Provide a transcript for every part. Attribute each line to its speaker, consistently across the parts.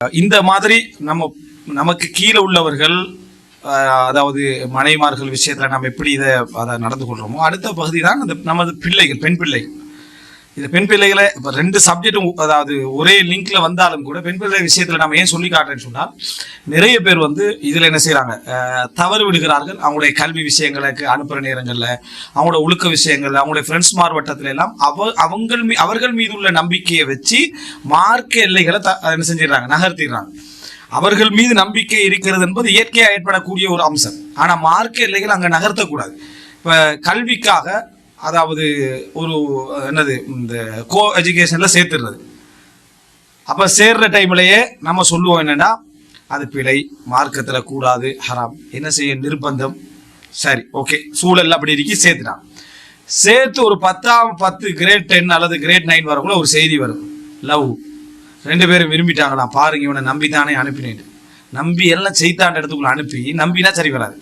Speaker 1: இந்த மாதிரி நம்ம நமக்கு கீழே உள்ளவர்கள் அதாவது மனைமார்கள் விஷயத்துல நம்ம எப்படி இதை அதை நடந்து கொள்றோமோ அடுத்த பகுதி தான் அந்த நமது பிள்ளைகள் பெண் பிள்ளைகள். இந்த பெண் பிள்ளைகளை இப்போ ரெண்டு சப்ஜெக்டும் அதாவது ஒரே லிங்க்ல வந்தாலும் கூட பெண் பிள்ளை விஷயத்துல நம்ம ஏன் சொல்லி காட்டுறேன்னு சொன்னால் நிறைய பேர் வந்து இதுல என்ன செய்கிறாங்க தவறு விடுகிறார்கள். அவங்களுடைய கல்வி விஷயங்களுக்கு அனுப்புற நேரங்கள்ல அவங்களோட ஒழுக்க விஷயங்கள்ல அவங்களுடைய ஃப்ரெண்ட்ஸ் மார்வட்டத்துல எல்லாம் அவ அவங்கள் மீ அவர்கள் மீது உள்ள நம்பிக்கையை வச்சு மார்க்க எல்லைகளை த- என்ன செஞ்சிடறாங்க? நகர்த்திடுறாங்க. அவர்கள் மீது நம்பிக்கை இருக்கிறது என்பது இயற்கையாக ஏற்படக்கூடிய ஒரு அம்சம். ஆனால் மார்க்க எல்லைகள் அங்கே நகர்த்தக்கூடாது. இப்போ கல்விக்காக அதாவது ஒரு என்னது இந்த கோ எஜுகேஷனில் சேர்த்துடுறது அப்போ சேர்ற டைம்லயே நம்ம சொல்லுவோம் என்னன்னா அது பிழை மார்க்கத்தில் கூடாது ஹராம் என்ன செய்ய நிர்பந்தம். சரி ஓகே சூழல் அப்படி இருக்கி சேர்த்துட்டான் சேர்த்து ஒரு பத்தாம் பத்து கிரேட் டென் அல்லது கிரேட் நைன் வரக்குள்ள ஒரு செய்தி வரும். லவ் ரெண்டு பேரும் விரும்பிட்டாங்களாம். பாருங்க இவனை நம்பித்தானே அனுப்பினேன். நம்பி எல்லாம் செய்தாண்ட இடத்துக்குள்ள அனுப்பி நம்பினா சரி வராது.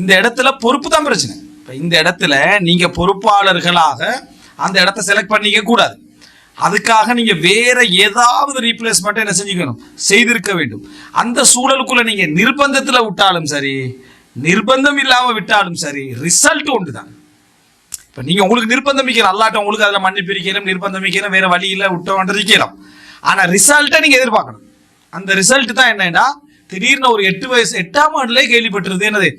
Speaker 1: இந்த இடத்துல பொறுப்பு தான் பிரச்சனை. இப்போ இந்த இடத்துல நீங்க பொறுப்பாளர்களாக அந்த இடத்த செலக்ட் பண்ணிக்க கூடாது. அதுக்காக நீங்க வேற ஏதாவது ரீப்ளேஸ்மெண்ட் என்ன செஞ்சுக்கணும்? செய்திருக்க வேண்டும். அந்த சூழலுக்குள்ள நீங்க நிர்பந்தத்துல விட்டாலும் சரி நிர்பந்தம் இல்லாம விட்டாலும் சரி ரிசல்ட் ஒன்று தான் இப்போ நீங்கள் உங்களுக்கு நிர்பந்தம் வைக்கலாம் அல்லாட்டம் உங்களுக்கு அதில் மன்னிப்பு இருக்கலாம் நிர்பந்தம் வைக்கலாம் வேறு வழியில் விட்டோம் இருக்கலாம். ஆனால் ரிசல்ட்டை நீங்கள் எதிர்பார்க்கணும். அந்த ரிசல்ட் தான் என்னன்னா திடீர்னு ஒரு எட்டு வயசு எட்டாம் ஆண்டுலேயே கேள்விப்பட்டிருது என்னது?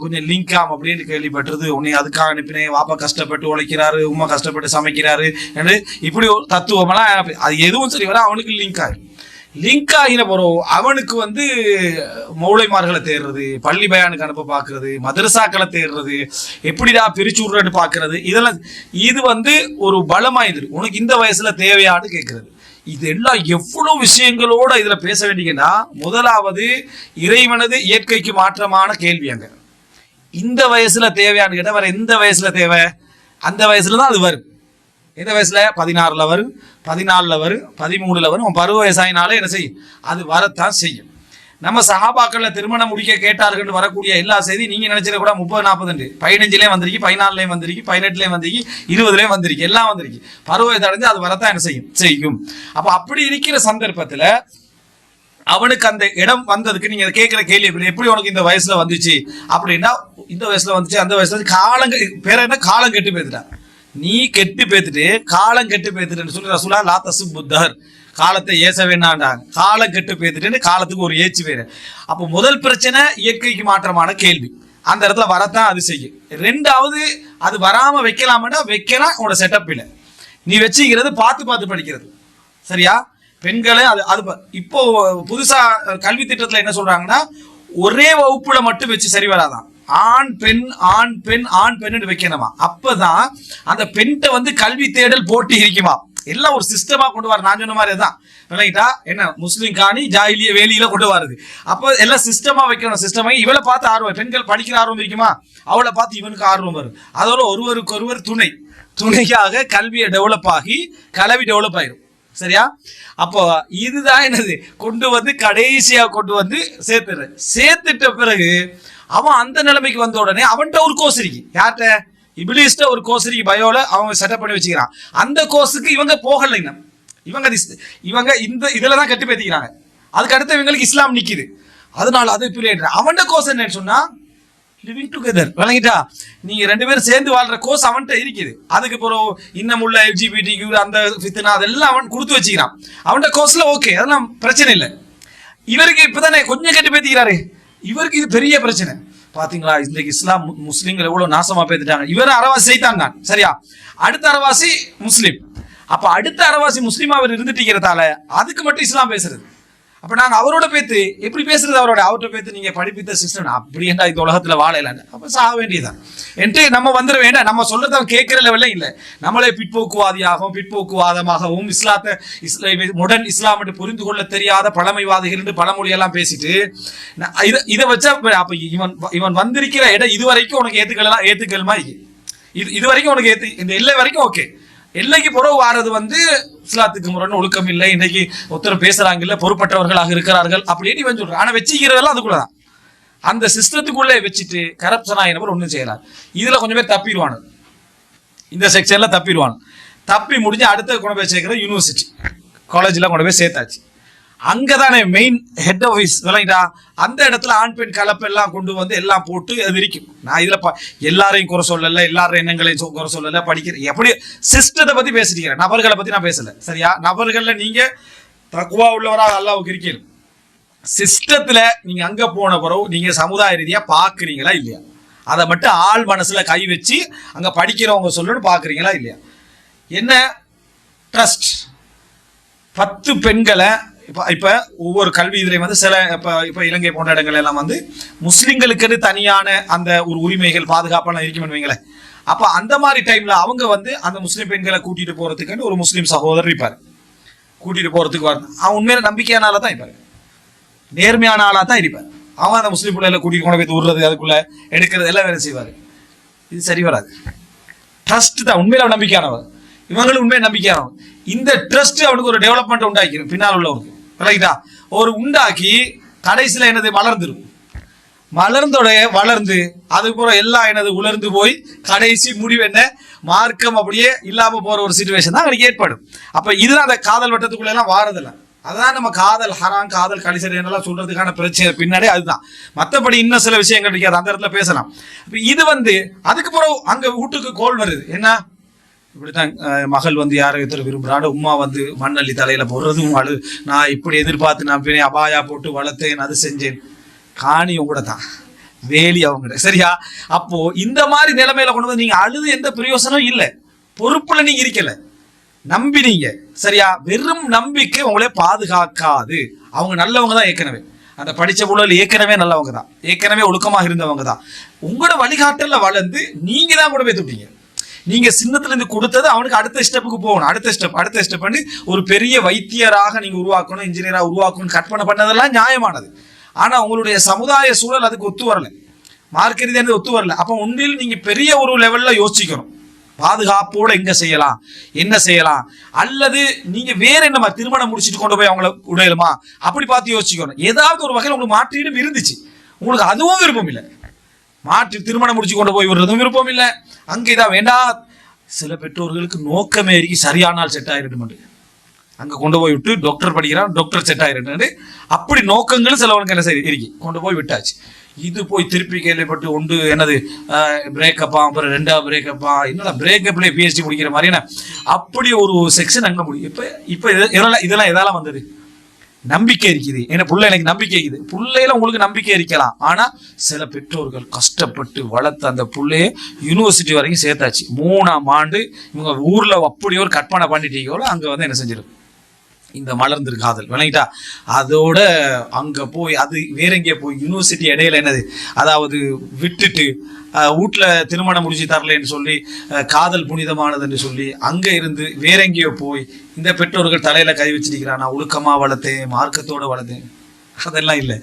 Speaker 1: கொஞ்சம் கொஞ்சம் லிங்காம் அப்படின்னு கேள்விப்பட்டிருது உன்னை அதுக்காக அனுப்பினேன். வாப்பா கஷ்டப்பட்டு உழைக்கிறாரு உமா கஷ்டப்பட்டு சமைக்கிறாரு. என்று இப்படி ஒரு தத்துவமெல்லாம் அது எதுவும் சரி வர அவனுக்கு லிங்க் ஆகும் லிங்க் ஆகின பிறகு அவனுக்கு வந்து மௌளைமார்களை தேடுறது பள்ளி பயானுக்கு அனுப்ப பார்க்கறது மதரசாக்களை தேடுறது எப்படிடா பிரிச்சு விடுறன்னு பார்க்கறது இதெல்லாம் இது வந்து ஒரு பலமாயிருது உனக்கு இந்த வயசுல தேவையான்னு கேட்கறது இதெல்லாம் எவ்வளவு விஷயங்களோட இதுல பேச வேண்டியதுன்னா முதலாவது இறைவனது இயற்கைக்கு மாற்றமான கேள்வி அங்க. இந்த வயசுல தேவையான்னு கேட்டால் வேற எந்த வயசுல தேவை? அந்த வயசுல தான் அது வரும். எந்த வயசுல? பதினாறுல வரும். பதினாலுல வரும். பதிமூணுல வரும். பருவ வயசாயினாலே என்ன செய்யும்? அது வரத்தான் செய்யும். நம்ம சஹாபாக்கள்ல திருமணம் முடிக்க கேட்டார்கள் வரக்கூடிய எல்லா செய்தி நீங்க நினைச்சது கூட முப்பது நாற்பது பதினஞ்சுலேயும் வந்திருக்கு பதினாலுலயும் வந்திருக்கு பதினெட்டுலயும் வந்திருக்கு இருபதுலயும் வந்திருக்கு எல்லாம் வந்திருக்கு. பருவ அடைஞ்சு அது வரத்தான் என்ன செய்யும்? செய்யும். அப்ப அப்படி இருக்கிற சந்தர்ப்பத்துல அவனுக்கு அந்த இடம் வந்ததுக்கு நீங்க கேட்கிற கேள்வி எப்படி எப்படி உனக்கு இந்த வயசுல வந்துச்சு? அப்படின்னா இந்த வயசுல வந்துச்சு அந்த வயசுல வந்து காலம் கெ- பேர் என்ன? காலம் கெட்டு பேத்துட்டா நீ கெட்டு பேத்துட்டு காலம் கெட்டு பேத்துட்டுன்னு சொல்லி ரசூலா லா தசு புத்தர். காலத்தை ஏச வேண்டாண்டாங்க காலம் கெட்டு பேத்துட்டுன்னு காலத்துக்கு ஒரு ஏச்சு வேறு. அப்போ முதல் பிரச்சனை இயற்கைக்கு மாற்றமான கேள்வி. அந்த இடத்துல வரத்தான் அது செய்யும். ரெண்டாவது அது வராமல் வைக்கலாமன்னா வைக்கலாம் உன்னோட செட்டப் இல்லை நீ வச்சுக்கிறது பார்த்து பார்த்து படிக்கிறது. சரியா? பெண்களை அது அது இப்போ புதுசா கல்வி திட்டத்தில் என்ன சொல்றாங்கன்னா ஒரே வகுப்புல மட்டும் வச்சு சரி வராதான். ஆண் பெண் ஆண் பெண் ஆண் பெண் வைக்கணுமா? அப்பதான் அந்த பெண்கிட்ட வந்து கல்வி தேடல் போட்டி இருக்குமா? எல்லாம் ஒரு சிஸ்டமா கொண்டு வர நான் சொன்ன மாதிரி தான். ரைட்டா? என்ன? முஸ்லீம் காணி ஜாயிலிய வேலியில கொண்டு வருது அப்போ எல்லாம் சிஸ்டமா வைக்கணும். சிஸ்டமா இவளை பார்த்து ஆர்வம். பெண்கள் படிக்கிற ஆர்வம் இருக்குமா அவளை பார்த்து இவனுக்கு ஆர்வம் வரும். அதோட ஒருவருக்கு ஒருவர் துணை. துணையாக கல்வியை டெவலப் ஆகி கல்வி டெவலப் ஆயிரும். சரியா? அப்போ இதுதான் என்னது? கொண்டு வந்து கடைசியா கொண்டு வந்து சேர்த்துடுற சேர்த்துட்ட பிறகு அவன் அந்த நிலைமைக்கு வந்த உடனே அவன்கிட்ட ஒரு கோஸ் இருக்கு. யார்கிட்ட? இபிலிஸ்ட ஒரு கோர்ஸ் இருக்கு பயோல அவன் செட்டப் பண்ணி வச்சுக்கிறான். அந்த கோர்ஸுக்கு இவங்க போகல இன்னும். இவங்க இவங்க இந்த இதில் தான் கட்டி பேத்திக்கிறாங்க. அதுக்கு அடுத்து இவங்களுக்கு இஸ்லாம் நிற்கிது அதனால அது பிரியட் அவன்கிட்ட கோர்ஸ் என்னன்னு சொன்னா லிவிங் டுகெதர் விளங்கிட்டா? நீங்க ரெண்டு பேரும் சேர்ந்து வாழ்ற கோர்ஸ் அவன்கிட்ட இருக்குது. அதுக்கு அப்புறம் இன்னும் உள்ள எல்ஜிபிடி அந்த ஃபித்னா அதெல்லாம் அவன் கொடுத்து வச்சுக்கிறான். அவன்கிட்ட கோர்ஸ்ல ஓகே அதெல்லாம் பிரச்சனை இல்லை. இவருக்கு இப்பதானே கொஞ்சம் கட்டி பேத்திக்கிறாரு. இவருக்கு இது பெரிய பிரச்சனை. பாத்தீங்களா? இன்றைக்கு இஸ்லாம் முஸ்லீம்கள் எவ்வளவு நாசமா பேத்துட்டாங்க. இவர் அரவாசி செய்தான் சரியா? அடுத்த அரவாசி முஸ்லிம். அப்ப அடுத்த அரவாசி முஸ்லீம் அவர் இருந்துட்டீங்கிறதால அதுக்கு மட்டும் இஸ்லாம் பேசுறது. அப்போ நாங்கள் அவரோட பேத்து எப்படி பேசுறது அவரோட? அவர்கிட்ட பேத்து நீங்கள் படிப்பித்த சிஸ்டம் அப்படி என்ன இந்த உலகத்தில் வாழலான்னு அப்போ சாக வேண்டியதுதான். என்று நம்ம வந்துட வேண்டாம். நம்ம சொல்றத அவன் கேட்கிற லெவல்ல நம்மளே பிற்போக்குவாதியாகவும் பிற்போக்குவாதமாகவும் இஸ்லாத்தை இஸ்லா முடன் இஸ்லாம் என்று புரிந்து கொள்ள தெரியாத பழமைவாதிகள் என்று பழமொழியெல்லாம் பேசிட்டு நான் இதை வச்சா அப்போ இவன் இவன் வந்திருக்கிற இடம் இது வரைக்கும் உனக்கு ஏற்றுக்கலாம் ஏற்றுக்கல் மாதிரி இது இது வரைக்கும் உனக்கு ஏற்று இந்த எல்லை வரைக்கும் ஓகே எல்லைக்கு புறவு வாரது வந்து இஸ்லாத்துக்கு முரண் ஒழுக்கம் இல்லை இன்னைக்கு ஒருத்தர் பேசுறாங்க இல்லை பொறுப்பற்றவர்களாக இருக்கிறார்கள் அப்படின்னு இவன் சொல்றான். ஆனா வச்சுக்கிறதெல்லாம் அதுக்குள்ளதான். அந்த சிஸ்டத்துக்குள்ளே வச்சுட்டு கரப்ஷன் ஆகினவர் ஒன்றும் செய்யலாம் இதுல கொஞ்சம் பேர் தப்பிடுவானு இந்த செக்ஷன்ல தப்பிடுவானு தப்பி முடிஞ்சு அடுத்த கொண்டு போய் சேர்க்கிற யூனிவர்சிட்டி காலேஜில் கொண்டு போய் சேர்த்தாச்சு. அங்கதானே மெயின் ஹெட் ஆஃபீஸ் விளங்கிட்டா அந்த இடத்துல ஆண் பெண் கலப்பு எல்லாம் கொண்டு வந்து எல்லாம் போட்டு அது விரிக்கும். நான் இதுல ப- எல்லாரையும் குறை சொல்லல எல்லாரும் எண்ணங்களையும் சொ- குறை சொல்லல படிக்கிற எப்படி சிஸ்டத்தை பத்தி பேசிருக்கிறேன் நபர்களை பத்தி நான் பேசல. சரியா? நபர்கள்ல நீங்க தக்குவா உள்ளவராக அல்லாவுக்கு இருக்கீங்க சிஸ்டத்துல நீங்க அங்க போன பிறகு நீங்க சமுதாய ரீதியா பாக்குறீங்களா இல்லையா? அதை மட்டும் ஆள் மனசுல கை வச்சு அங்க படிக்கிறவங்க சொல்லணும்னு பாக்குறீங்களா இல்லையா? என்ன? ட்ரஸ்ட் பத்து பெண்களை இப்போ இப்போ ஒவ்வொரு கல்வி இதுலையும் வந்து சில இப்போ இப்போ இலங்கை போன்ற இடங்கள் எல்லாம் வந்து முஸ்லீம்களுக்குன்னு தனியான அந்த ஒரு உரிமைகள் பாதுகாப்பெல்லாம் இருக்குமென்னு வைங்களேன். அப்போ அந்த மாதிரி டைமில் அவங்க வந்து அந்த முஸ்லீம் பெண்களை கூட்டிகிட்டு போகிறதுக்குன்னு ஒரு முஸ்லீம் சகோதரர் இருப்பார். கூட்டிகிட்டு போகிறதுக்கு வர அவன் உண்மையில நம்பிக்கையான தான் இருப்பார். நேர்மையான ஆளாக தான் இருப்பார். அவன் அந்த முஸ்லீம் பிள்ளைகளை கூட்டிகிட்டு கொண்டு போய் விடுறது அதுக்குள்ளே எடுக்கிறது எல்லாம் வேலை செய்வார். இது சரி வராது. ட்ரஸ்ட் தான் உண்மையில அவன் நம்பிக்கையானவர் இவங்களும் உண்மையை நம்பிக்கையானவர் இந்த ட்ரஸ்ட் அவனுக்கு ஒரு டெவலப்மெண்ட் உண்டாக்கிடும் பின்னால் உள்ளவருக்கு ரைட்டா ஒரு உண்டாக்கி கடைசியில் என்னது? மலர்ந்துடும் மலர்ந்தோடைய வளர்ந்து அதுக்கப்புறம் எல்லாம் எனது உலர்ந்து போய் கடைசி முடிவு என்ன? மார்க்கம் அப்படியே இல்லாமல் போகிற ஒரு சுச்சுவேஷன் தான் அங்கே ஏற்படும். அப்போ இதுதான் அந்த காதல் வட்டத்துக்குள்ளே எல்லாம் வாரதில்ல. அதான் நம்ம காதல் ஹராம் காதல் கலிசர் என்னெல்லாம் சொல்றதுக்கான பிரச்சனை பின்னாடி அதுதான். மற்றபடி இன்னும் சில விஷயங்கள் இருக்காது. அந்த இடத்துல பேசலாம். இப்போ இது வந்து அதுக்கப்புறம் அங்கே வீட்டுக்கு கோல் வருது. என்ன? இப்படித்தான் மகள் வந்து யாரை எத்தனை விரும்புறாடு உமா வந்து மண்ணள்ளி தலையில போடுறதும் அழு நான் இப்படி எதிர்பார்த்து நான் அபாயா போட்டு வளர்த்தேன் அது செஞ்சேன். காணி உங்களோட தான். வேலி அவங்க சரியா? அப்போ இந்த மாதிரி நிலைமையில கொண்டு வந்து நீங்க அழுது எந்த பிரயோசனம் இல்லை. பொறுப்புல நீங்க இருக்கல. நம்பினீங்க. சரியா? வெறும் நம்பிக்கை உங்களே பாதுகாக்காது. அவங்க நல்லவங்க தான் ஏற்கனவே. அந்த படிச்ச புள்ளல் ஏற்கனவே நல்லவங்க தான். ஏற்கனவே ஒழுக்கமாக இருந்தவங்க தான். உங்களோட வழிகாட்டலில் வளர்ந்து நீங்கள் தான் கூட போய் தொட்டீங்க. நீங்க சின்னத்துல இருந்து கொடுத்தது அவனுக்கு அடுத்த ஸ்டெப்புக்கு போகணும். அடுத்த ஸ்டெப் அடுத்த ஸ்டெப் பண்ணி ஒரு பெரிய வைத்தியராக நீங்க உருவாக்கணும் இன்ஜினியராக உருவாக்கணும் கற்பனை பண்ணதெல்லாம் நியாயமானது. ஆனா உங்களுடைய சமுதாய சூழல் அதுக்கு ஒத்து வரல. மார்க்க ரீதியானது ஒத்து வரல. அப்போ உண்மையில் நீங்க பெரிய ஒரு லெவல்ல யோசிக்கணும். பாதுகாப்போட எங்க செய்யலாம்? என்ன செய்யலாம்? அல்லது நீங்க வேற என்னமா திருமணம் முடிச்சிட்டு கொண்டு போய் அவங்கள உடையலுமா? அப்படி பார்த்து யோசிக்கணும். ஏதாவது ஒரு வகையில் உங்களுக்கு மாற்றீடும் இருந்துச்சு. உங்களுக்கு அதுவும் விருப்பம் இல்லை. மாற்றி திருமணம் முடிச்சு கொண்டு போய் விடுறதும் விருப்பம் இல்லை. அங்கே இதான் வேண்டாம் சில பெற்றோர்களுக்கு நோக்கமே இருக்கு சரியானால் செட் ஆயிரட்டும் அங்கே கொண்டு போய் விட்டு டாக்டர் படிக்கிறான் டாக்டர் செட் ஆயிரட்டு அப்படி நோக்கங்களும் சிலவனுக்கு என்ன செய்ய இருக்கு கொண்டு போய் விட்டாச்சு. இது போய் திருப்பி கேள்விப்பட்டு ஒன்று என்னது பிரேக்கப்பா அப்புறம் ரெண்டாவது பிரேக்கப்பா என்னடா பிரேக்கப்லேயே பிஹெச்டி முடிக்கிற மாதிரி என்ன அப்படி ஒரு செக்ஷன் அங்கே முடியும் இப்போ இப்போ இதெல்லாம் இதெல்லாம் எதால வந்தது? நம்பிக்கை இருக்குது. என்ன புள்ள எனக்கு நம்பிக்கை இருக்குது. பிள்ளையில உங்களுக்கு நம்பிக்கை இருக்கலாம். ஆனா சில பெற்றோர்கள் கஷ்டப்பட்டு வளர்த்த அந்த புள்ளைய யூனிவர்சிட்டி வரைக்கும் சேர்த்தாச்சு. மூணாம் ஆண்டு இவங்க ஊர்ல அப்படி ஒரு கற்பனை பண்ணிட்டீங்களோ அங்க வந்து என்ன செஞ்சிடும்? இந்த மலர்ந்திரு காதல் விளங்கிட்டா? அதோட அங்க போய் அது வேற எங்கேயே போய் யூனிவர்சிட்டி இடையில என்னது? அதாவது விட்டுட்டு வீட்டில் வீட்ல திருமணம் முடிச்சு தரலன்னு சொல்லி காதல் புனிதமானதுன்னு சொல்லி அங்கே இருந்து வேற எங்கேயோ போய் இந்த பெற்றோர்கள் தலையில கை வச்சிருக்கிறான். நான் ஒழுக்கமா வளர்த்தேன் மார்க்கத்தோட வளர்த்தேன். அதெல்லாம் இல்லை.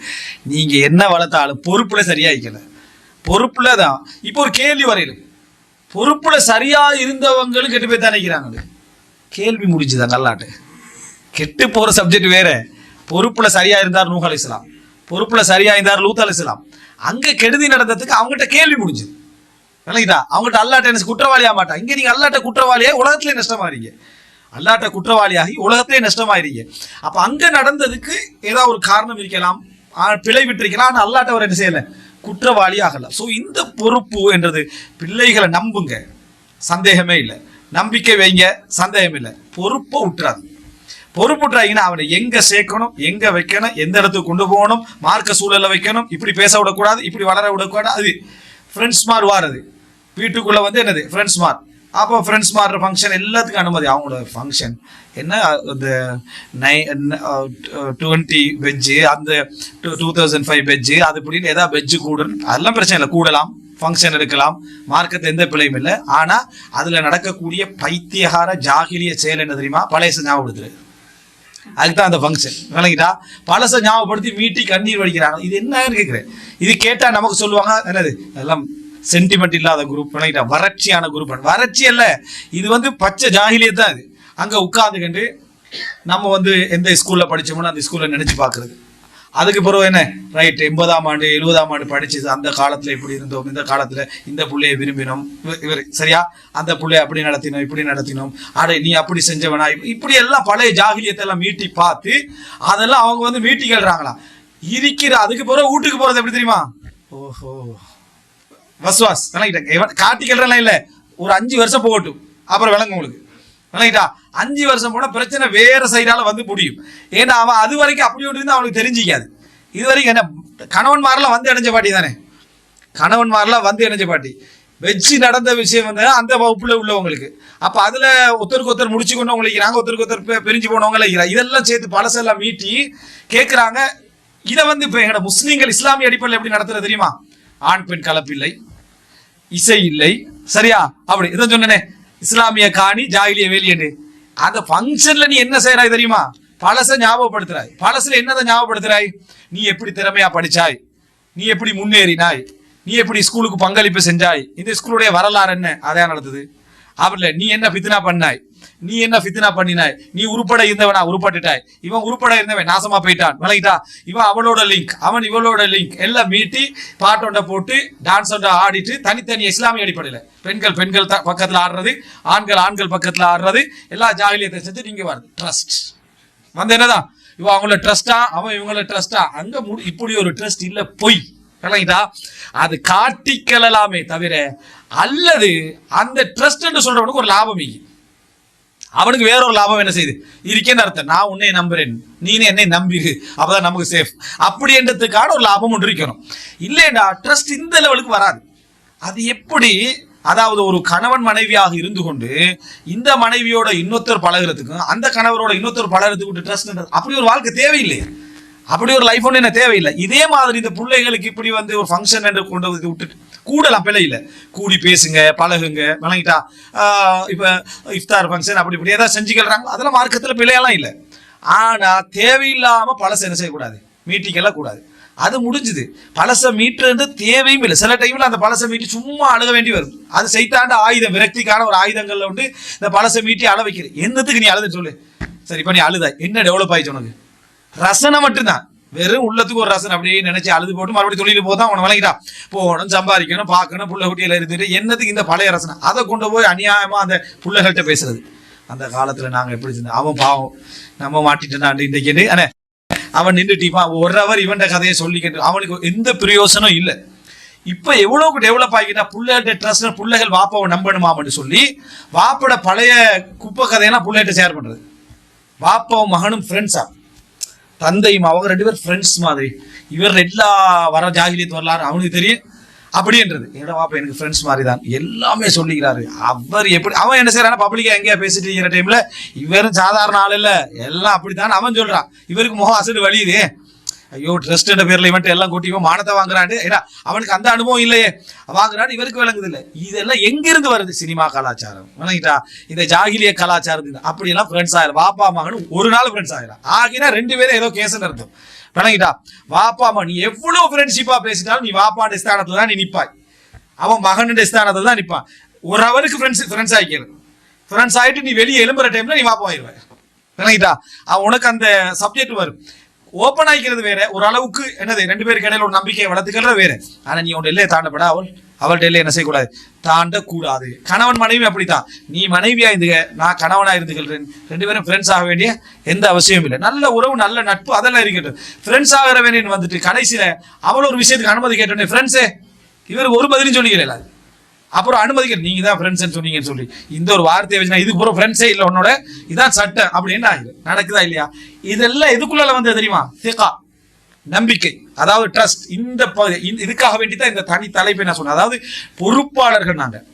Speaker 1: நீங்க என்ன வளர்த்தாலும் பொறுப்புல சரியா இருக்கல பொறுப்புல தான். இப்போ ஒரு கேள்வி வரையில பொறுப்புல சரியா இருந்தவங்களும் கெட்டு போய் தான் நினைக்கிறாங்க கேள்வி முடிஞ்சுதான் நல்லாட்டு கெட்டு போற சப்ஜெக்ட் வேற. பொறுப்புல சரியா இருந்தார் நூஹ் அலைஹிஸ்ஸலாம் பொறுப்புல சரியா இருந்தார் லூத் அலைஹிஸ்ஸலாம் அங்க கெடுதி நடந்ததுக்கு அவங்ககிட்ட கேள்வி முடிஞ்சுது. விளங்கிட்டா? அவங்ககிட்ட அல்லாட்ட என்ன குற்றவாளியா மாட்டா? இங்க நீங்க அல்லாட்ட குற்றவாளியாக உலகத்துல நஷ்டமா நஷ்டமாறீங்க. அல்லாட்ட குற்றவாளியாகி உலகத்தையே நஷ்டமாயிருங்க அப்ப அங்க நடந்ததுக்கு ஏதாவது ஒரு காரணம் இருக்கலாம். பிழை விட்டிருக்கலாம். ஆனால் அல்லாட்ட அவர் என்ன செய்யல? குற்றவாளி ஆகல. ஸோ இந்த பொறுப்பு என்றது பிள்ளைகளை நம்புங்க. சந்தேகமே இல்லை. நம்பிக்கை வைங்க. சந்தேகம் இல்லை. பொறுப்பை விட்டுறாது பொறுப்புட்டாங்கன்னா அவனை எங்க சேர்க்கணும்? எங்க வைக்கணும்? எந்த இடத்துக்கு கொண்டு போகணும்? மார்க்க சூழல்ல வைக்கணும்? இப்படி பேச விடக்கூடாது. இப்படி வளர விடக்கூடாது. அது ஃப்ரெண்ட்ஸ் மார் வாரது. வீட்டுக்குள்ள வந்து என்னது? ஃப்ரெண்ட்ஸ் மார். அப்போ ஃப்ரெண்ட்ஸ் மாறுற ஃபங்க்ஷன் எல்லாத்துக்கும் அனுமதி. அவங்களோட ஃபங்க்ஷன் என்ன இந்த நை டுவெண்ட்டி வெஜ்ஜு அந்த two two thousand five veg அது இப்படின்னு ஏதாவது வெஜ்ஜு கூடணும் அதெல்லாம் பிரச்சனை இல்லை. கூடலாம் ஃபங்க்ஷன் எடுக்கலாம். மார்க்கத்து எந்த பிழையும் இல்லை. ஆனால் அதில் நடக்கக்கூடிய பைத்தியகார ஜாகிலிய செயல் என்ன தெரியுமா? பழைய ஞாபகப்படுத்துறது. அதுக்கு தான் அந்த ஃபங்க்ஷன் விளங்கிட்டா? பழச ஞாபகப்படுத்தி மீட்டி கண்ணீர் வடிக்கிறாங்க. இது என்னன்னு கேட்குறேன். இது கேட்டால் நமக்கு சொல்லுவாங்க என்னது? எல்லாம் சென்டிமெண்ட் இல்லாத குரூப் விளங்கிட்டா வறட்சியான குரூப் வறட்சி அல்ல. இது வந்து பச்சை ஜாகிலியே தான் அது அங்கே உட்காந்துக்கிட்டு நம்ம வந்து எந்த ஸ்கூலில் படிச்சோமோ அந்த ஸ்கூலில் நினச்சி பார்க்குறது. அதுக்கு பிறகு என்ன? ரைட் எண்பதாம் ஆண்டு எழுபதாம் ஆண்டு படிச்சு அந்த காலத்தில் இப்படி இருந்தோம். இந்த காலத்தில் இந்த பிள்ளையை விரும்பினோம். இவர் சரியா? அந்த பிள்ளைய அப்படி நடத்தினோம் இப்படி நடத்தினோம். அடே நீ அப்படி செஞ்சவனா? இப்படி எல்லாம் பழைய ஜாகிலியத்தை எல்லாம் மீட்டி பார்த்து அதெல்லாம் அவங்க வந்து மீட்டி கேள்றாங்களா? இருக்கிற அதுக்கு பிறகு வீட்டுக்கு போகிறது எப்படி தெரியுமா? ஓஹோ. வசுவாஸ் விளங்கிட்டேன். இவன் இல்ல ஒரு அஞ்சு வருஷம் போகட்டும். அப்புறம் விளங்கும் உங்களுக்கு. விளங்கிட்டா? அஞ்சு வருஷம் போனா பிரச்சனை வேற சைடால வந்து முடியும் ஏன்னா அவன் அது வரைக்கும் அப்படி ஒன்று அவனுக்கு தெரிஞ்சிக்காது. இது வரைக்கும் என்ன கணவன்மாரெல்லாம் வந்து இணைஞ்ச பாட்டி தானே? கணவன்மாரெல்லாம் வந்து இணைஞ்ச பாட்டி. வெச்சு நடந்த விஷயம் வந்து அந்த வகுப்புல உள்ளவங்களுக்கு. அப்ப அதுல ஒருத்தருக்கு ஒருத்தர் முடிச்சு கொண்டவங்க இருக்கிறாங்க ஒருத்தருக்கு ஒருத்தர் பிரிஞ்சு போனவங்க இருக்கிறாங்க இதெல்லாம் சேர்த்து பழசெல்லாம் மீட்டி கேட்குறாங்க இதை வந்து இப்போ எங்களோட முஸ்லீம்கள் இஸ்லாமிய அடிப்படையில் எப்படி நடத்துறது தெரியுமா? ஆண் பெண் கலப்பில்லை இசை இல்லை. சரியா? அப்படி. இதை சொன்னனே. இஸ்லாமிய காணி ஜாகிலிய வேலியண்டு அந்த ஃபங்க்ஷன்ல நீ என்ன செய்யறாய் தெரியுமா? பழச ஞாபகப்படுத்துறாய். பழசுல என்னதை ஞாபகப்படுத்துறாய்? நீ எப்படி திறமையா படிச்சாய்? நீ எப்படி முன்னேறினாய்? நீ எப்படி ஸ்கூலுக்கு பங்களிப்பு செஞ்சாய்? இந்த ஸ்கூலுடைய வரலாறு என்ன? அதான் நடந்தது அவர்ல நீ என்ன ஃபித்னா பண்ணாய்? நீ என்ன ஃபித்னா பண்ணினாய்? நீ உருப்பட இருந்தவனா உருப்பட்டுட்டாய். இவன் உருப்பட இருந்தவன் நாசமா போயிட்டான். விளங்கிட்டா? இவன் அவளோட லிங்க் அவன் இவளோட லிங்க் எல்லாம் மீட்டி பாட்டோண்ட போட்டு டான்ஸ் ஒண்ட ஆடிட்டு தனித்தனி இஸ்லாமிய அடிப்படையில். பெண்கள் பெண்கள் பக்கத்தில் பக்கத்துல ஆடுறது ஆண்கள் ஆண்கள் பக்கத்துல ஆடுறது எல்லா ஜாகிலியத்தை செஞ்சு நீங்க வருது ட்ரஸ்ட் வந்து என்னதான் இவன் அவங்கள ட்ரஸ்டா அவன் இவங்கள ட்ரஸ்டா அங்க மு- இப்படி ஒரு ட்ரஸ்ட் இல்ல பொய். விளங்கிட்டா? அது காட்டிக்கலாமே தவிர அல்லது அந்த ட்ரஸ்ட் என்று சொல்றவனுக்கு ஒரு லாபம் இல்லை அவனுக்கு வேற ஒரு லாபம் என்ன செய்யுது இருக்கேன்னு அர்த்தம். நான் உன்னை நம்புறேன். நீனே என்னை நம்பிரு. அப்பதான் நமக்கு சேஃப் அப்படி என்றதுக்கான ஒரு லாபம் ஒன்று இருக்கணும். இல்லைடா ட்ரஸ்ட் இந்த லெவலுக்கு வராது. அது எப்படி? அதாவது ஒரு கணவன் மனைவியாக இருந்து கொண்டு இந்த மனைவியோட இன்னொருத்தர் பழகுறதுக்கும் அந்த கணவரோட இன்னொருத்தர் பழகுறதுக்கு ட்ரஸ்ட் அப்படி ஒரு வாழ்க்கை தேவையில்லையே அப்படி ஒரு லைஃப் ஒன்று என்ன? தேவையில்லை. இதே மாதிரி இந்த பிள்ளைகளுக்கு இப்படி வந்து ஒரு ஃபங்க்ஷன் என்று கொண்டு வந்து விட்டுட்டு கூடலாம் அப்பெல்லாம் இல்லை. கூடி பேசுங்க பழகுங்க விளங்கிட்டா இப்போ இஃப்தார் ஃபங்க்ஷன் அப்படி இப்படி ஏதாவது செஞ்சுக்கிறாங்க அதெல்லாம் மார்க்கத்தில் பிள்ளையெல்லாம் இல்லை. ஆனால் தேவையில்லாமல் பழச என்ன செய்யக்கூடாது? மீட்டிங்கெல்லாம் கூடாது. அது முடிஞ்சுது. பழச மீட்டுறது தேவையும் இல்லை. சில டைமில் அந்த பழச மீட்டி சும்மா அழுக வேண்டி வரும். அது செய்தாண்ட ஆயுதம் விரக்திக்கான ஒரு ஆயுதங்களில் வந்து இந்த பழச மீட்டி அழ வைக்கிறது என்னத்துக்கு நீ அழுது சொல்லு? சரி இப்போ நீ அழுத என்ன டெவலப் ஆயிடுச்சு உனக்கு? ரசனை மட்டும்தான். வெறும் உள்ளத்துக்கு ஒரு ரசனை அப்படியே நினைச்சு அழுது போட்டு மறுபடியும் தொழில் போதான் அவனை வழங்கிட்டான் போகணும் சம்பாதிக்கணும் பார்க்கணும் புள்ள குட்டியில் இருந்துட்டு என்னத்துக்கு இந்த பழைய ரசனை? அதை கொண்டு போய் அநியாயமா அந்த புள்ளைகள்கிட்ட பேசுறது. அந்த காலத்துல நாங்க எப்படி இருந்தோம்? அவன் பாவம். நம்ம மாட்டிட்டான் இன்றைக்கு அண்ணே அவன் நின்றுட்டிப்பான் ஒரு அவர் இவன்ட கதையை சொல்லிக்கிட்டு அவனுக்கு எந்த பிரயோசனம் இல்லை. இப்ப எவ்வளோக்கு டெவலப் ஆகிட்டா புள்ளைகிட்ட ட்ரஸ்ட் புள்ளைகள் வாப்பாவை நம்பணுமாமன்னு சொல்லி வாப்போட பழைய குப்பை கதையெல்லாம் புள்ளைகிட்ட ஷேர் பண்றது. வாப்பாவும் மகனும் ஃப்ரெண்ட்ஸா தந்தையும் அவங்க ரெண்டு பேர் ஃப்ரெண்ட்ஸ் மாதிரி. இவர் எல்லா வர ஜாகிலியத்து வரலாறு அவனுக்கு தெரியும். அப்படின்றது என்னோட பாப்பா எனக்கு ஃப்ரெண்ட்ஸ் மாதிரி தான் எல்லாமே சொல்லிக்கிறாரு. அவர் எப்படி அவன் என்ன செய்யறான் பப்ளிக்கா எங்கேயா பேசிட்டு இருக்கிற டைம்ல இவரும் சாதாரண ஆள் இல்லை. எல்லாம் அப்படித்தான் அவன் சொல்றான். இவருக்கு முகம் அசடு வலியுது. ஐயோ ட்ரஸ்ட் பேர்ல இவன்ட்டு எல்லாம் கூட்டி இவன் மானத்தை வாங்குறான்னு ஏன்னா அவனுக்கு அந்த அனுபவம் இல்லையே. வாங்குறான்னு இவருக்கு விளங்குது இல்லை இதெல்லாம் எங்கிருந்து வருது சினிமா கலாச்சாரம்? வணங்கிட்டா இந்த ஜாகிலிய கலாச்சாரம் அப்படி அப்படியெல்லாம் ஃப்ரெண்ட்ஸ் ஆயிரம் வாப்பா மகனும் ஒரு நாள் ஃப்ரெண்ட்ஸ் ஆயிரும் ஆகினா ரெண்டு பேரும் ஏதோ கேஸ் அர்த்தம் வணங்கிட்டா வாப்பா மகன் நீ எவ்வளவு ஃப்ரெண்ட்ஷிப்பா பேசிட்டாலும் நீ வாப்பாண்ட ஸ்தானத்துல தான் நீ நிப்பாய். அவன் மகனுடைய ஸ்தானத்துல தான் நிற்பான் ஒரு அவருக்கு ஃப்ரெண்ட்ஸ் ஃப்ரெண்ட்ஸ் ஆகிக்கிறது ஃப்ரெண்ட்ஸ் ஆயிட்டு நீ வெளியே எழும்புற டைம்ல நீ வாப்பா ஆயிடுவேன் வணங்கிட்டா உனக்கு அந்த சப்ஜெக்ட் வரும். ஓப்பன் ஆகிக்கிறது வேற. ஒரு அளவுக்கு என்னது ரெண்டு பேருக்கு இடையில ஒரு நம்பிக்கையை வளர்த்துக்கிறது வேற. ஆனா நீ உன் எல்லையை தாண்டப்பட. அவள் அவள்கிட்ட எல்லாம் என்ன செய்யக்கூடாது? தாண்டக்கூடாது. கணவன் மனைவி அப்படித்தான். நீ மனைவியா இருந்துக நான் கணவனா இருந்துக்கிறேன் ரெண்டு பேரும் ஃப்ரெண்ட்ஸ் ஆக வேண்டிய எந்த அவசியமும் இல்லை. நல்ல உறவு நல்ல நட்பு அதெல்லாம் இருக்கட்டும் ஃப்ரெண்ட்ஸ் ஆகிற வேண்டியன்னு வந்துட்டு கடைசியில அவள் ஒரு விஷயத்துக்கு அனுமதி கேட்டோன்னே ஃப்ரெண்ட்ஸே இவர் ஒரு பதிலும் சொல்லிக்கிறேன் அப்புறம் அனுமதிக்க நீங்க தான் ஃப்ரெண்ட்ஸ் சொன்னீங்கன்னு சொல்லி. இந்த ஒரு வார்த்தையை வச்சு இதுக்கு பூரா ஃப்ரெண்ட்ஸே இல்லை உன்னோட. இதான் சட்டம் அப்படின்னு ஆகுது? நடக்குதா இல்லையா? இதெல்லாம் இதுக்குள்ள வந்து தெரியுமா? திகா. நம்பிக்கை. அதாவது ட்ரஸ்ட் இந்த பகுதி இதுக்காக வேண்டி தான் இந்த தனி தலைப்பை நான் சொன்னேன். அதாவது பொறுப்பாளர்கள் நாங்கள்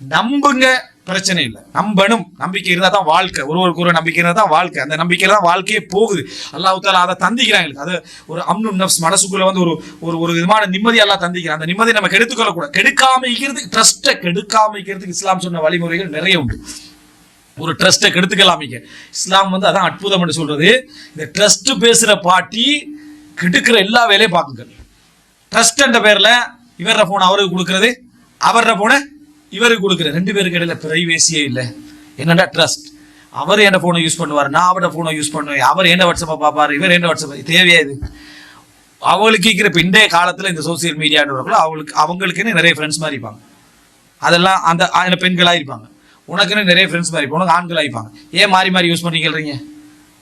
Speaker 1: நம்புங்க பிரச்சனை இல்லை. நம்பணும். நம்பிக்கை இருந்தால் தான் வாழ்க்கை. ஒருவருக்கு ஒரு நம்பிக்கை இருந்தால் தான் வாழ்க்கை. அந்த நம்பிக்கையில தான் வாழ்க்கையே போகுது. அல்லாஹ் தாலா அதை தந்திக்கிறாங்க. அது ஒரு அம்னு நப்ஸ் மனசுக்குள்ள வந்து ஒரு ஒரு ஒரு விதமான நிம்மதி எல்லாம் தந்திக்கிறான். அந்த நிம்மதியை நம்ம கெடுத்துக்கொள்ளக்கூடாது கூட கெடுக்காம இருக்கிறதுக்கு ட்ரஸ்ட்டை கெடுக்காம இருக்கிறதுக்கு இஸ்லாம் சொன்ன வழிமுறைகள் நிறைய உண்டு. ஒரு ட்ரஸ்ட்டை கெடுத்துக்கலாமிக்க இஸ்லாம் வந்து அதான் அற்புதம் என்று சொல்றது. இந்த ட்ரஸ்ட் பேசுகிற பாட்டி கெடுக்கிற எல்லா வேலையும் பார்க்குங்கள் ட்ரஸ்ட் என்ற பேரில் இவர போன் அவருக்கு கொடுக்கறது. அவர போன இவருக்கு கொடுக்குற ரெண்டு பேருக்கு இடையில பிரைவேசியே இல்லை. என்னடா ட்ரஸ்ட் அவர் என்ன ஃபோனை யூஸ் பண்ணுவார்? நான் அவரோட ஃபோனை யூஸ் பண்ணுவேன். அவர் என்ன வாட்ஸ்அப்பை பார்ப்பார்? இவர் என்ன வாட்ஸ்அப் தேவையா இது. அவங்களுக்கு இருக்கிற பிண்டைய இன்றைய இந்த சோசியல் மீடியான்றவர்களும் அவங்களுக்கு அவங்களுக்குன்னு நிறைய ஃப்ரெண்ட்ஸ் மாதிரி இருப்பாங்க. அதெல்லாம் அந்த அதில் பெண்களாக இருப்பாங்க. உனக்குன்னு நிறைய ஃப்ரெண்ட்ஸ் மாதிரி இருப்பாங்க. உனக்கு ஆண்களாக இருப்பாங்க. ஏன் மாறி மாறி யூஸ் பண்ணிக்கிறீங்க?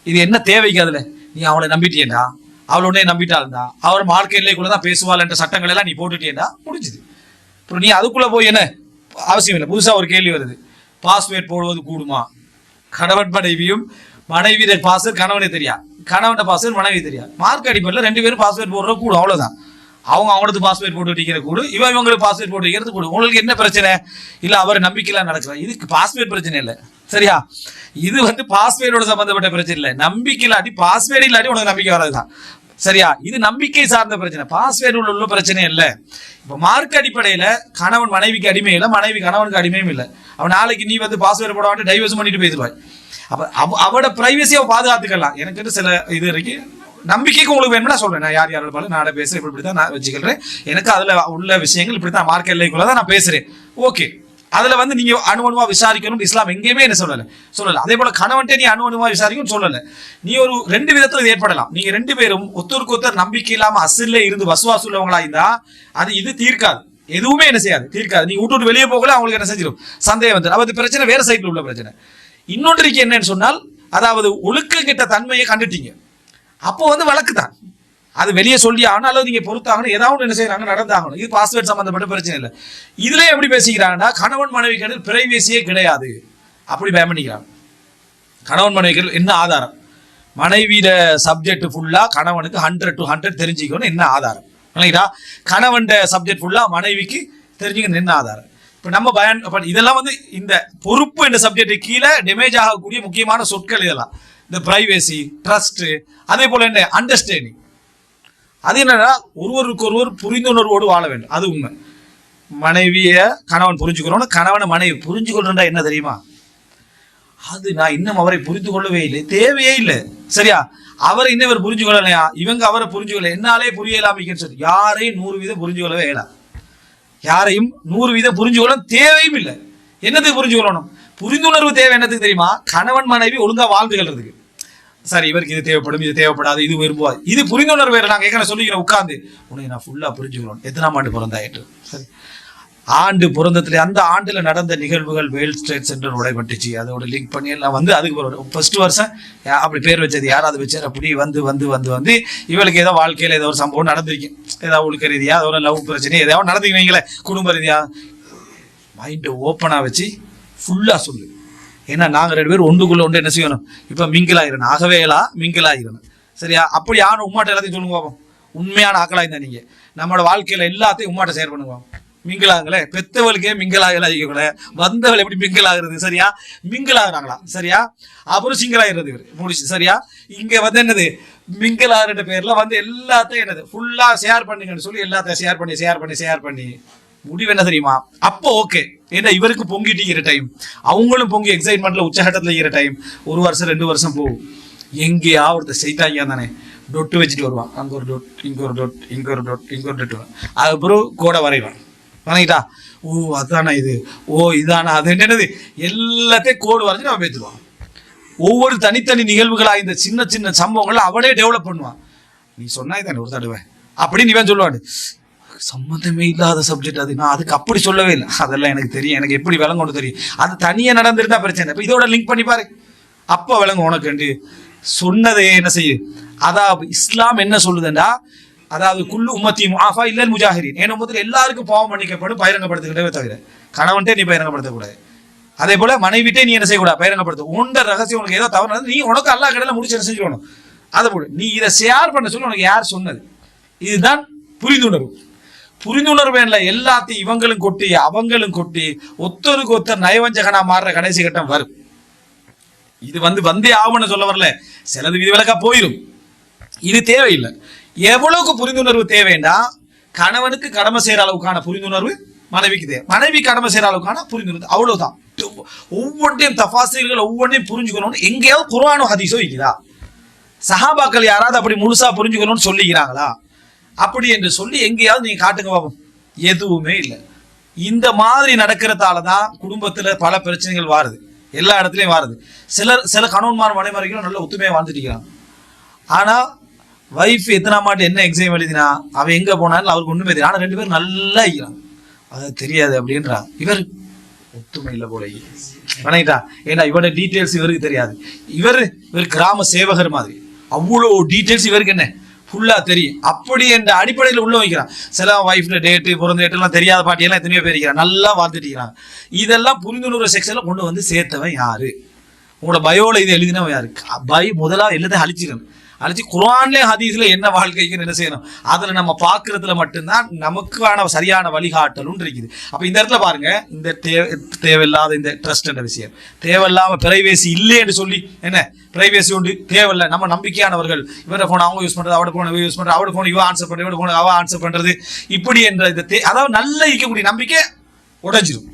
Speaker 1: இது என்ன தேவைக்கு அதில்? நீ அவளை நம்பிட்டியேண்டா அவளை உடனே நம்பிட்டாள்டா. அவர் மார்க்கெட்லேயே கூட தான் பேசுவாள் என்ற சட்டங்கள் எல்லாம் நீ போட்டுட்டியேண்டா முடிஞ்சுது. அப்புறம் நீ அதுக்குள்ளே போய் என்ன? அவசியம் இல்லை. புதுசாக ஒரு கேள்வி வருது. பாஸ்வேர்ட் போடுவது கூடுமா? கணவன் மனைவியும் மனைவி பாஸ்வேர்ட் கணவனே தெரியா? கணவன் பாஸ்வேர்ட் மனைவி தெரியா? மார்க் அடிப்படையில் ரெண்டு பேரும் பாஸ்வேர்ட் போடுற கூடும். அவ்வளோதான் அவங்க அவங்களுக்கு பாஸ்வேர்ட் போட்டு வைக்கிற கூடு. இவன் இவங்களுக்கு பாஸ்வேர்ட் போட்டு வைக்கிறது கூடு. உங்களுக்கு என்ன பிரச்சனை? இல்லை அவர் நம்பிக்கையெல்லாம் நடக்கிறார். இதுக்கு பாஸ்வேர்ட் பிரச்சனை இல்லை. சரியா? இது வந்து பாஸ்வேர்டோட சம்மந்தப்பட்ட பிரச்சனை இல்லை. நம்பிக்கை இல்லாட்டி பாஸ்வேர்டு இல்லாட்டி உனக்கு நம்பிக்கை வராதுதான். சரியா? இது நம்பிக்கை சார்ந்த பிரச்சனை. பாஸ்வேர்டு உள்ள பிரச்சனை இல்லை. இப்ப மார்க் அடிப்படையில கணவன் மனைவிக்கு அடிமை இல்லை மனைவி கணவனுக்கு அடிமையும் இல்லை. அவன் நாளைக்கு நீ வந்து பாஸ்வேர்டு போட மாட்டே டைவர்ஸ் பண்ணிட்டு போயிடுவாய் அப்ப அவ- அவட பிரைவசியை பாதுகாத்துக்கலாம். எனக்கு சில இது இருக்கு. நம்பிக்கைக்கு உங்களுக்கு வேணும்னா சொல்றேன். நான் யார் யாரோட பாலும் நான் பேசுறேன். இப்படி இப்படி தான் நான் வச்சுக்கிறேன். எனக்கு அதுல உள்ள விஷயங்கள் இப்படி தான் மார்க் எல்லைக்குள்ள தான் நான் பேசுறேன். ஓகே அதுல வந்து நீங்க அணுவணுவா விசாரிக்கணும் இஸ்லாம் எங்கேயுமே என்ன சொல்லல. சொல்லல. அதே போல கணவன்ட்டே நீ அணுவணுவா விசாரிக்கும் சொல்லல. நீ ஒரு ரெண்டு விதத்துல ஏற்படலாம். நீங்க ரெண்டு பேரும் ஒத்தருக்கு ஒத்தர் நம்பிக்கை இல்லாம அசில்ல இருந்து வசுவாசு உள்ளவங்களா இருந்தா அது இது தீர்க்காது. எதுவுமே என்ன செய்யாது. தீர்க்காது. நீ விட்டு வெளியே போகல அவங்களுக்கு என்ன செஞ்சிடும் சந்தேகம் வந்து அது பிரச்சனை வேற சைட்ல உள்ள பிரச்சனை. இன்னொன்று என்னன்னு சொன்னால் அதாவது ஒழுக்க கிட்ட தன்மையை கண்டுட்டீங்க. அப்போ வந்து வழக்கு தான் அது வெளியே சொல்லி ஆகணும் அல்லது நீங்க பொறுத்தாகணும். ஏதாவது என்ன செய்யறாங்க? நடந்தாகணும். இது பாஸ்வேர்ட் சம்பந்தப்பட்ட பிரச்சனை இல்லை. இதுல எப்படி பேசிக்கிறாங்கன்னா கணவன் மனைவி கடல் பிரைவேசியே கிடையாது. அப்படி பயம் பண்ணிக்கிறாங்க. கணவன் மனைவிகள் என்ன ஆதாரம்? மனைவியில சப்ஜெக்ட் ஃபுல்லா கணவனுக்கு ஹண்ட்ரட் டு ஹண்ட்ரட் தெரிஞ்சுக்கணும் என்ன ஆதாரம்? இல்லைங்களா கணவன் சப்ஜெக்ட் ஃபுல்லா மனைவிக்கு தெரிஞ்சுக்கணும் என்ன ஆதாரம்? இப்போ நம்ம பயன் இதெல்லாம் வந்து இந்த பொறுப்பு என்ற சப்ஜெக்ட் கீழே டேமேஜ் ஆகக்கூடிய முக்கியமான சொற்கள் இதெல்லாம். இந்த பிரைவேசி ட்ரஸ்ட் அதே போல என்ன? அண்டர்ஸ்டாண்டிங் அது என்னன்னா ஒருவருக்கு ஒருவர் புரிந்துணர்வோடு வாழ வேண்டும். அது உண்மை. மனைவிய கணவன் புரிஞ்சுக்கிறோம் கணவனை மனைவி புரிஞ்சுக்கொள்றா என்ன தெரியுமா? அது நான் இன்னும் அவரை புரிந்து கொள்ளவே இல்லை. தேவையே இல்லை. சரியா? அவரை இன்னும் இவர் புரிஞ்சு கொள்ளலையா இவங்க அவரை புரிஞ்சு கொள்ள என்னாலே புரியலாமிக்கன்னு சொல்லி. யாரையும் நூறு வீதம் புரிஞ்சு கொள்ளவே இயலா யாரையும் நூறு வீதம் புரிஞ்சு கொள்ள தேவையும் இல்லை. என்னத்துக்கு புரிஞ்சு கொள்ளணும் புரிந்துணர்வு தேவை என்னத்துக்கு தெரியுமா? கணவன் மனைவி ஒழுங்கா வாழ்ந்து கொள்றதுக்கு. சரி இவருக்கு இது தேவைப்படும் இது தேவைப்படாது இது விரும்புவாது இது புரிந்துணர்வு வேறு நாங்கள் ஏற்கனவே சொல்லிக்கிறோம் உட்காந்து உனக்கு நான் ஃபுல்லாக புரிஞ்சுக்கிறோம் எத்தனாம் ஆண்டு பிறந்தாயிட்டு சரி. ஆண்டு பிறந்ததுல அந்த ஆண்டில் நடந்த நிகழ்வுகள் வேல் ஸ்டேட் சென்டர் உடைபட்டுச்சு அதோட லிங்க் பண்ணி எல்லாம் வந்து அதுக்கு ஃபர்ஸ்ட் வருஷம் அப்படி பேர் வச்சது யாராவது வச்சார் அப்படி வந்து வந்து வந்து வந்து இவளுக்கு ஏதோ வாழ்க்கையில் ஏதோ ஒரு சம்பவம் நடந்திருக்கு. ஏதாவது ஒழுக்க ரீதியாக அதோட லவ் பிரச்சனை ஏதாவது நடந்துக்குவீங்களே குடும்ப ரீதியாக மைண்டை ஓப்பனாக வச்சு ஃபுல்லாக சொல்லு. ஏன்னா நாங்கள் ரெண்டு பேரும் ஒன்றுக்குள்ள ஒன்று என்ன செய்யணும்? இப்போ மிங்கிள் ஆயிரணும் ஆகவே இல்லா மிங்கிள் சரியா? அப்படி ஆன உம்மாட்ட எல்லாத்தையும் சொல்லுங்க பாப்போம். உண்மையான ஆக்களாக இருந்தா நீங்கள் நம்மளோட வாழ்க்கையில் எல்லாத்தையும் உம்மாட்ட ஷேர் பண்ணுவோம் பாப்போம். பெத்தவளுக்கே மிங்கிள் ஆகல வந்தவள் எப்படி மிங்கிள் ஆகுறது சரியா? மிங்கிள் ஆகுறாங்களா சரியா? அப்புறம் சிங்கிள் ஆகிறது இவர். முடிச்சு. சரியா? இங்க வந்து என்னது? மிங்கிள் ஆகுற பேர்ல வந்து எல்லாத்தையும் என்னது? ஃபுல்லா ஷேர் பண்ணுங்கன்னு சொல்லி எல்லாத்தையும் ஷேர் பண்ணி ஷேர் பண்ணி ஷேர் பண்ணி. முடிவு என்ன தெரியுமா? அப்போ ஓகே ஏன்னா இவருக்கு பொங்கிட்டு இருக்கிற டைம் அவங்களும் பொங்கி எக்ஸைட்மெண்ட்ல உச்சகட்டத்தில் இருக்கிற டைம் ஒரு வருஷம் ரெண்டு வருஷம் போகும் எங்கேயா ஒருத்தர் செய்தாங்க தானே. டொட்டு வச்சுட்டு வருவான். அங்கே ஒரு டொட் இங்கே ஒரு டொட் இங்கே ஒரு டொட் இங்கே ஒரு டொட் அதுக்கப்புறம் கோடை வரைவான். வணங்கிட்டா? ஓ அதானா இது? ஓ இதானா? அது என்னது? எல்லாத்தையும் கோடு வரைஞ்சு நம்ம பேத்துவான் ஒவ்வொரு தனித்தனி நிகழ்வுகளாக இந்த சின்ன சின்ன சம்பவங்களை அவனே டெவலப் பண்ணுவான். நீ சொன்னா இதானே ஒரு தடவை. அப்படின்னு இவன் சொல்லுவான். சம்மந்தமே இல்லாத சப்ஜெக்ட் அது. நான் அதுக்கு அப்படி சொல்லவே இல்லை. அதெல்லாம் எனக்கு தெரியும். எனக்கு எப்படி விளங்கணும் தெரியும். அது தனியாக நடந்திருந்தா பிரச்சனை. இப்போ இதோட லிங்க் பண்ணி பாரு. அப்போ விளங்கும் உனக்கு சொன்னதே என்ன செய்யும் அதாவது இஸ்லாம் என்ன சொல்லுதுன்னா அதாவது குல்லு உம்மத்தி முஆஃபா இல்லை முஜாஹிரின். ஏன்னா முதல்ல எல்லாருக்கும் பாவம் பண்ணிக்கப்படும் பகிரங்கப்படுத்திக்கிட்டே தவிர. கணவன்ட்டே நீ பகிரங்கப்படுத்தக்கூடாது. அதே போல மனைவிட்டே நீ என்ன செய்யக்கூடாது? பகிரங்கப்படுத்த. உண்ட ரகசியம் உனக்கு ஏதோ தவறு நீ உனக்கு அல்லா கடையில் முடிச்சு என்ன செஞ்சுக்கணும்? அதை போல நீ இதை ஷேர் பண்ண சொல்லி உனக்கு யார் சொன்னது? இதுதான் புரிந்துணர்வு. புரிந்துணர்வு இல்லை எல்லாத்தையும் இவங்களும் கொட்டி அவங்களும் கொட்டி ஒத்தருக்கு ஒத்தர் நயவஞ்சகனா மாறுற கடைசி கட்டம் வரும். இது வந்து வந்தே ஆகும்னு சொல்ல வரல. சிலது விதிவிலக்கா போயிடும் இது தேவையில்லை. எவ்வளவுக்கு புரிந்துணர்வு தேவைன்னா கணவனுக்கு கடமை செய்யற அளவுக்கான புரிந்துணர்வு மனைவிக்கு தேவை. மனைவி கடமை செய்யற அளவுக்கான புரிந்துணர்வு. அவ்வளவுதான். ஒவ்வொன்றையும் தபாசீல்கள் ஒவ்வொன்றையும் புரிஞ்சுக்கணும்னு எங்கேயாவது குரானோ ஹதீஸோ இருக்குதா சஹாபாக்கள் யாராவது அப்படி முழுசா புரிஞ்சுக்கணும்னு சொல்லிக்கிறாங்களா? அப்படி என்று சொல்லி எங்கேயாவது நீங்க காட்டுங்க பாப்போம் எதுவுமே இல்லை. இந்த மாதிரி நடக்கிறதால தான் குடும்பத்துல பல பிரச்சனைகள் வாருது. எல்லா இடத்துலையும் வாருது. சிலர் சில கணவன்மார் மனைமறைகளும் நல்ல ஒத்துமையாக வாழ்ந்துட்டு இருக்கிறாங்க. ஆனா வைஃப் எத்தனை மாட்டு என்ன எக்ஸாம் எழுதினா அவன் எங்க போனாலும் அவருக்கு ஒண்ணுமே தெரியும் ஆனா ரெண்டு பேரும் நல்லா இருக்கிறான் அது தெரியாது அப்படின்றான் இவர் ஒத்துமை இல்லை போல வணங்கிட்டா. ஏன்னா இவரோட டீட்டெயில்ஸ் இவருக்கு தெரியாது. இவர் இவர் கிராம சேவகர் மாதிரி. அவ்வளோ டீட்டெயில்ஸ் இவருக்கு என்ன? ஃபுல்லா தெரியும். அப்படி என்ற அடிப்படையில் உள்ள வைக்கிறான். சில ஒய்ஃப்ல டேட்டு பிறந்த டேட்டு எல்லாம் தெரியாத பாட்டியெல்லாம் எத்தனையோ பேர் இருக்கிறான் நல்லா வாழ்ந்துட்டிருக்கிறான் இதெல்லாம் புரிந்துணர்வு செக்ஷன்ல கொண்டு வந்து சேர்த்தவன் யாரு? உங்களோட பயோல இது எழுதினவன் யாரு? பை முதலாக எல்லாத்தையும் அழிச்சிடணும். அழைச்சி குர்ஆன்ல ஹதீஸ்ல என்ன வாழ்க்கைக்கு என்ன செய்யணும்? அதில் நம்ம பார்க்கறதுல மட்டும்தான் நமக்கான சரியான வழிகாட்டலும் இருக்குது. அப்போ இந்த இடத்துல பாருங்க இந்த தேவையில்லாத இந்த ட்ரஸ்ட் என்ற விஷயம். தேவையில்லாம பிரைவேசி இல்லைன்னு சொல்லி என்ன? பிரைவேசி உண்டு தேவையில்லை. நம்ம நம்பிக்கையானவர்கள். இவரை ஃபோன் அவங்க யூஸ் பண்ணுறது அவட ஃபோன் இவ யூஸ் பண்ணுறது அவட ஃபோன் இவ ஆன்சர் பண்ணுறது இவட ஃபோன் அவ ஆன்சர் பண்ணுறது இப்படி என்ற இந்த தே- அதாவது நல்ல இருக்கக்கூடிய நம்பிக்கை உடைஞ்சிரும்.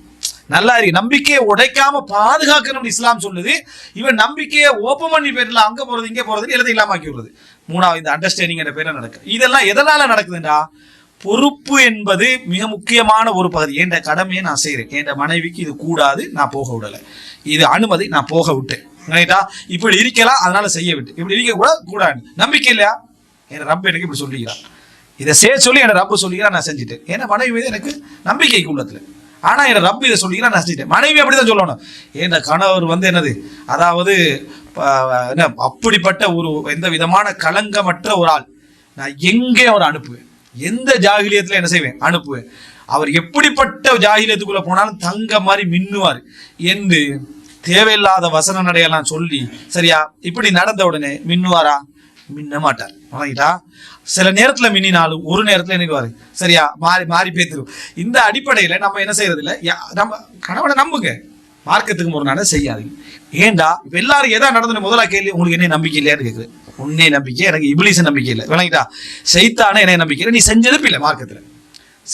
Speaker 1: நல்லா இருக்கு. நம்பிக்கையை உடைக்காம பாதுகாக்கணும்னு இஸ்லாம் சொல்லுது. இவன் நம்பிக்கையை ஓப்பன் பண்ணி போயிடலாம் அங்க போறது இங்க போறது எழுத இல்லாமல் ஆக்கி விடுறது. மூணாவது இந்த அண்டர்ஸ்டாண்டிங் என்ற பேர்ல நடக்கு. இதெல்லாம் எதனால நடக்குதுண்டா பொறுப்பு என்பது மிக முக்கியமான ஒரு பகுதி. என்ற கடமையை நான் செய்கிறேன் என்ற மனைவிக்கு இது கூடாது? நான் போக விடலை. இது அனுமதி நான் போக விட்டேன். ரைட்டா இப்படி இருக்கலாம் அதனால செய்ய விட்டு இப்படி இருக்க கூட கூடாது. நம்பிக்கை இல்லையா? என் ரப்ப எனக்கு இப்படி சொல்லிக்கிறான். இதை செய்ய சொல்லி என் ரப்ப சொல்லிக்கிறான் நான் செஞ்சுட்டேன். ஏன்னா மனைவி மீது எனக்கு நம்பிக்கைக்கு உள்ளத்துல. ஆனா என் ரப் இதை சொல்லிக்கிறான் நான் நசிச்சிட்டேன். மனைவி அப்படிதான் சொல்லணும். என் கணவர் வந்து என்னது? அதாவது என்ன அப்படிப்பட்ட ஒரு எந்த விதமான களங்கமற்ற ஒரு ஆள். நான் எங்கே அவர் அனுப்புவேன்? எந்த ஜாகிலியத்துல என்ன செய்வேன்? அனுப்புவேன். அவர் எப்படிப்பட்ட ஜாகிலியத்துக்குள்ள போனாலும் தங்க மாதிரி மின்னுவார் என்று தேவையில்லாத வசன நடையெல்லாம் சொல்லி சரியா? இப்படி நடந்த உடனே மின்னுவாரா? மின்ன மாட்டார் வணங்கிட்டா சில நேரத்துல மின்னினாலும் ஒரு நேரத்துல நினைவாரு சரியா? மாறி மாறி பேத்துரும். இந்த அடிப்படையில நம்ம என்ன செய்யறது இல்ல யா- நம்ம கணவனை நம்புங்க. மார்க்கத்துக்கு ஒரு நட செய்யாதீங்க. ஏண்டா? எல்லாரும் எதா நடந்தது முதலா கேள்வி உங்களுக்கு என்ன நம்பிக்கை இல்லையான்னு கேக்குது உன்னே நம்பிக்கை எனக்கு இபிலிச நம்பிக்கை இல்லை. விளங்கிட்டா? செய்தானே என்ன நம்பிக்கை நீ செஞ்சது இல்லை மார்க்கத்துல.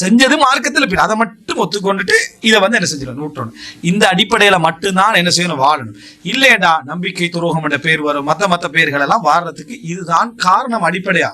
Speaker 1: செஞ்சது மார்க்கத்தில் பின் அதை மட்டும் ஒத்துக்கொண்டுட்டு இதை வந்து என்ன செஞ்சிடணும்? நூற்றணும் இந்த அடிப்படையில மட்டும்தான் என்ன செய்யணும்? வாழணும். இல்லையடா நம்பிக்கை துரோகம் என்ற பேர் வரும். மத்த மத்த பேர்கள் எல்லாம் வாடுறதுக்கு இதுதான் காரணம் அடிப்படையா?